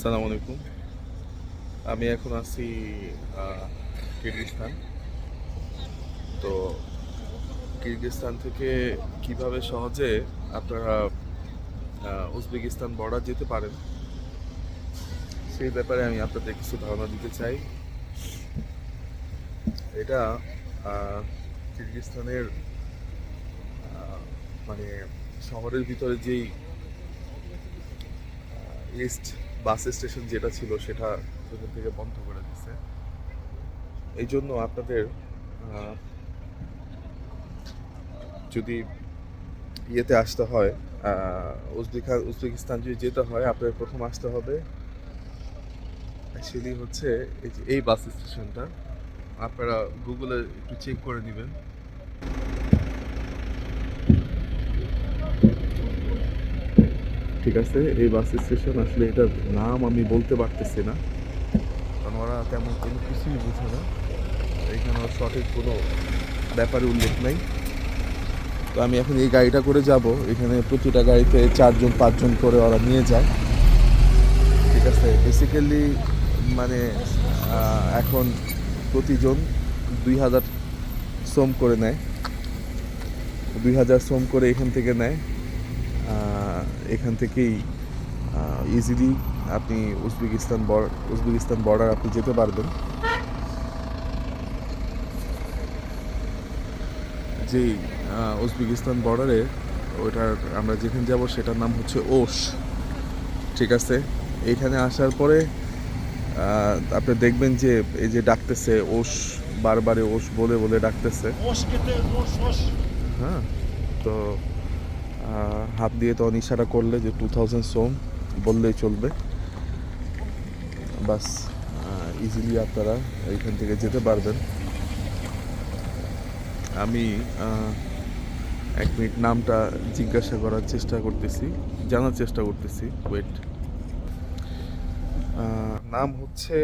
আসসালামু আলাইকুম। আমি এখন আছি আহ, কিরগিজস্তান। তো কিরগিজস্তান থেকে কীভাবে সহজে আপনারা উজবেকিস্তান বর্ডার যেতে পারেন সেই ব্যাপারে আমি আপনাদের কিছু ধারণা দিতে চাই। এটা আহ, কিরগিজস্তানের মানে শহরের ভিতরে যেই ইস্ট বাস স্টেশন যেটা ছিল সেটা সেখান থেকে বন্ধ করে দিচ্ছে এই জন্য আপনাদের যদি ইয়েতে আসতে হয় আহ, উজবেকা উজবেকিস্তান যদি যেতে হয় আপনাদের প্রথম আসতে হবে অ্যাকচুয়ালি হচ্ছে এই বাস স্টেশনটা। আপনারা গুগলে একটু চেক করে নেবেন। ঠিক আছে? এই বাস স্টেশন, আসলে এটার নাম আমি বলতে পারতেছি না। কারণ ওরা তেমন কোনো কিছুই বুঝে না। এখানে সঠিক কোনো ব্যাপারে উল্লেখ নাই। তো আমি এখন এই গাড়িটা করে যাব। এখানে প্রতিটা গাড়িতে চারজন, পাঁচজন করে ওরা নিয়ে যায়। ঠিক আছে? বেসিক্যালি মানে এখন প্রতিজন দুই হাজার শ্রম করে নেয়। দুই হাজার শ্রম করে এখান থেকে নেয়। এখান থেকেই ইজিলি আপনি উজবেকিস্তান উজবেকিস্তান বর্ডার আপনি যেতে পারবেন। যে উজবেকিস্তান বর্ডারে ওইটার আমরা যেখানে যাব সেটার নাম হচ্ছে ওশ। ঠিক আছে? এখানে আসার পরে আপনি দেখবেন যে এই যে ডাকতেছে ওশ বারবারে ওশ বলে বলে ডাকতেছে. হ্যাঁ তো হাত দিয়ে তখন ইশারা করলে যে টু থাউজেন্ড সোম বললেই চলবে। বাস ইজিলি আপনারা এইখান থেকে যেতে পারবেন। আমি এক মিনিট নামটা জিজ্ঞাসা করার চেষ্টা করতেছি, জানার চেষ্টা করতেছি ওয়েট নাম হচ্ছে,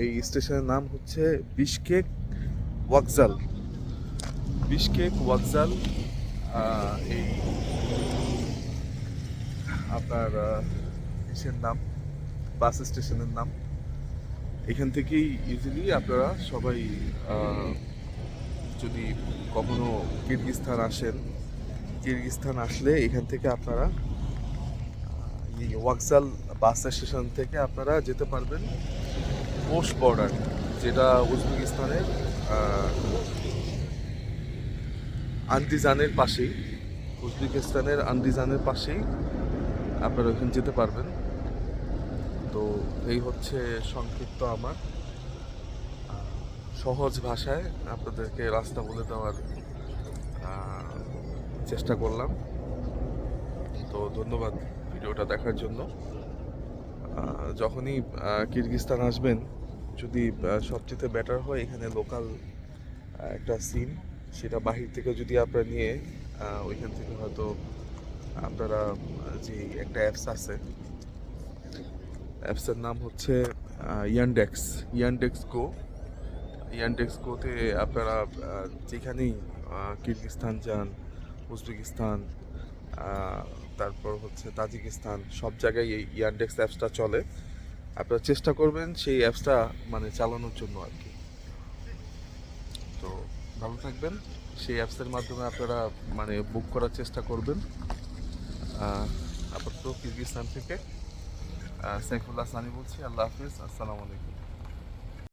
এই স্টেশনের নাম হচ্ছে বিশকেক ওয়াকজাল। বিশকেক ওয়াকজাল এই আপনার ইসের নাম? বাস স্টেশনের নাম। এখান থেকেই ইজিলি আপনারা সবাই যদি কখনো কিরগিস্তান আসেন কিরগিস্তান আসলে এখান থেকে আপনারা এই ওয়াকজাল বাস স্টেশন থেকে আপনারা যেতে পারবেন পোস্ট বর্ডার, যেটা উজবেকিস্তানের আন্দিজানের পাশেই, উজবেকিস্তানের আন্দিজানের পাশেই আপনারা ওইখানে যেতে পারবেন। তো এই হচ্ছে সংক্ষিপ্ত আমার সহজ ভাষায় আপনাদেরকে রাস্তা বলে দেওয়ার চেষ্টা করলাম। তো ধন্যবাদ ভিডিওটা দেখার জন্য। যখনই কিরগিস্তান আসবেন, যদি সবচেয়ে বেটার হয়, এখানে লোকাল একটা সিম সেটা বাহির থেকে যদি আপনারা নিয়ে ওইখান থেকে হয়তো আপনারা যে একটা অ্যাপস আছে অ্যাপসের নাম হচ্ছে ইয়ানডেক্স ইয়ানডেক্স গো ইয়ানডেক্স গোতে আপনারা যেখানেই কিরগিস্তান যান, উজবেকিস্তান তারপর হচ্ছে তাজিকিস্তান, সব জায়গায় এই ইয়ানডেক্স অ্যাপসটা চলে। আপনারা চেষ্টা করবেন সেই অ্যাপসটা মানে চালানোর জন্য আর কি। ভালো থাকবেন। সেই অ্যাপসের মাধ্যমে আপনারা মানে বুক করার চেষ্টা করবেন। আপাতত কিরগিস্তান থেকে। সাইফুল্লাহ সানি বলছি। আল্লাহ হাফিজ। আসসালামু আলাইকুম।